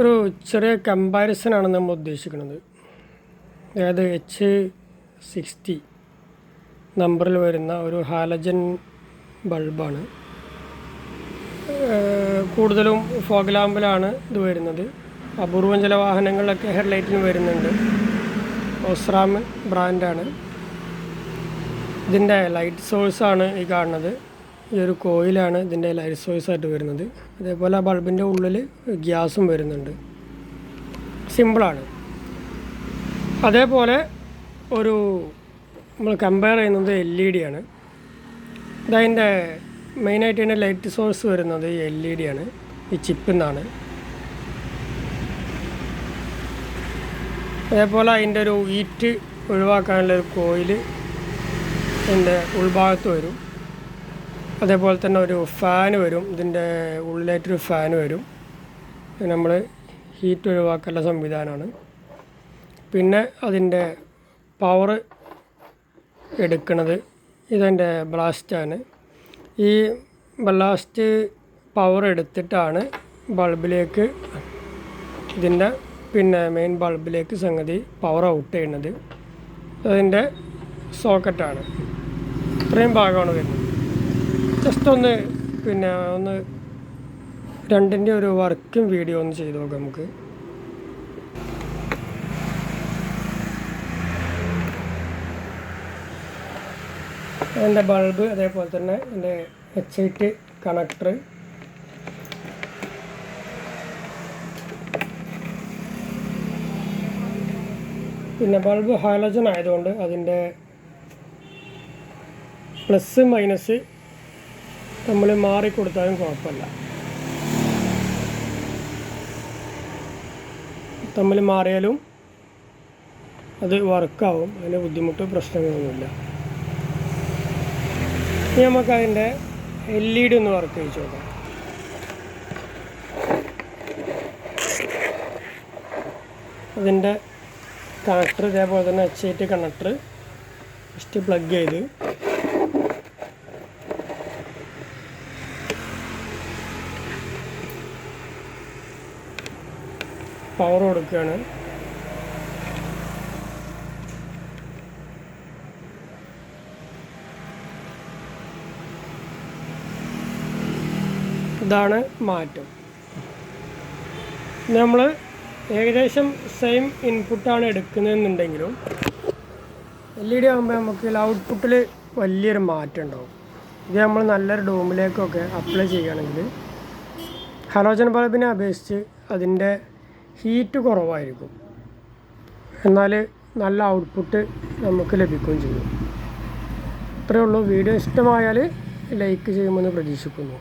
ഒരു ചെറിയ കമ്പാരിസനാണ് നമ്മൾ ഉദ്ദേശിക്കുന്നത്. അതായത് എച്ച് സിക്സ്റ്റി നമ്പറിൽ വരുന്ന ഒരു ഹാലജൻ ബൾബാണ്. കൂടുതലും ഫോഗ് ലാമ്പിലാണ് ഇത് വരുന്നത്. അപൂർവം ചില വാഹനങ്ങളിലൊക്കെ ഹെഡ്ലൈറ്റിന് വരുന്നുണ്ട്. ഒസ്രാം ബ്രാൻഡാണ്. ഇതിന്റെ ലൈറ്റ് സോഴ്സാണ് ഈ കാണുന്നത്. ഒരു കോയിലാണ് ഇതിന്റെ ലൈറ്റ് സോഴ്സ് ആയിട്ട് വരുന്നത്. അതേപോലെ ആ ബൾബിന്റെ ഉള്ളിൽ ഗ്യാസും വരുന്നുണ്ട്. സിമ്പിളാണ്. അതേപോലെ ഒരു നമ്മൾ കമ്പയർ ചെയ്യുന്നത് എൽ ഇ ഡി ആണ്. ഇതതിന്റെ മെയിനായിട്ട് ഇതിന്റെ ലൈറ്റ് സോഴ്സ് വരുന്നത് എൽ ഇ ഡി ആണ്. ഈ ചിപ്പിൽ നിന്നാണ് അതേപോലെ അതിന്റെ ഒരു ഈറ്റ് ഒഴിവാക്കാനുള്ള ഒരു കോയിൽ എന്റെ ഉൾഭാഗത്ത് വരും. അതേപോലെ തന്നെ ഒരു ഫാൻ വരും. ഇതിന്റെ ഉള്ളിലായിട്ടൊരു ഫാൻ വരും. നമ്മൾ ഹീറ്റ് ഒഴിവാക്കാനുള്ള സംവിധാനമാണ് പിന്നെ അതിന്റെ പവർ എടുക്കുന്നത് ഇതെന്റെ ബ്ലാസ്റ്റാണ് ഈ ബ്ലാസ്റ്റ് പവർ എടുത്തിട്ടാണ് ബൾബിലേക്ക് ഇതിന്റെ പിന്നെ മെയിൻ ബൾബിലേക്ക് സംഗതി പവർ ഔട്ട് ചെയ്യുന്നത്. അതിന്റെ സോക്കറ്റാണ് ഇത്രയും ഭാഗമാണ് വരുന്നത്. ജസ്റ്റ് ഒന്ന് പിന്നെ ഒന്ന് രണ്ടിന്റെ ഒരു വർക്കും വീഡിയോ ഒന്ന് ചെയ്ത് നോക്കാം നമുക്ക്. എന്റെ ബൾബ് അതേപോലെ തന്നെ എന്റെ എച്ച് ഐ ടി കണക്ടർ പിന്നെ ബൾബ് ഹൈലജൻ ആയതുകൊണ്ട് അതിന്റെ പ്ലസ് മൈനസ് നമ്മൾ മാറി കൊടുത്താലും കുഴപ്പമില്ല. തമ്മിൽ മാറിയാലും അത് വർക്കാവും. അതിന് ബുദ്ധിമുട്ട് പ്രശ്നങ്ങളൊന്നുമില്ല. ഇനി നമുക്ക് അതിന്റെ എൽ ഇ ഡി ഒന്ന് വർക്ക് ചെയ്ത് നോക്കാം. അതിന്റെ കണക്ടർ ഇതേപോലെ തന്നെ H I T connector first plug ചെയ്ത് പവർ കൊടുക്കുകയാണ്. ഇതാണ് മാറ്റം. നമ്മൾ ഏകദേശം സെയിം ഇൻപുട്ടാണ് എടുക്കുന്നതെന്നുണ്ടെങ്കിലും എൽ ഇ ഡി ആകുമ്പോൾ നമുക്ക് ഔട്ട്പുട്ടിൽ വലിയൊരു മാറ്റം ഉണ്ടാവും. ഇത് നമ്മൾ നല്ലൊരു ഡോമിലേക്കൊക്കെ അപ്ലൈ ചെയ്യുകയാണെങ്കിൽ ഹലോജൻ ബൾബിനെ അപേക്ഷിച്ച് അതിന്റെ ഹീറ്റ് കുറവായിരിക്കും. എന്നാൽ നല്ല ഔട്ട്പുട്ട് നമുക്ക് ലഭിക്കുകയും ചെയ്യും. ഇത്രയേ ഉള്ളൂ. വീഡിയോ ഇഷ്ടമായാൽ ലൈക്ക് ചെയ്യുമെന്ന് പ്രതീക്ഷിക്കുന്നു.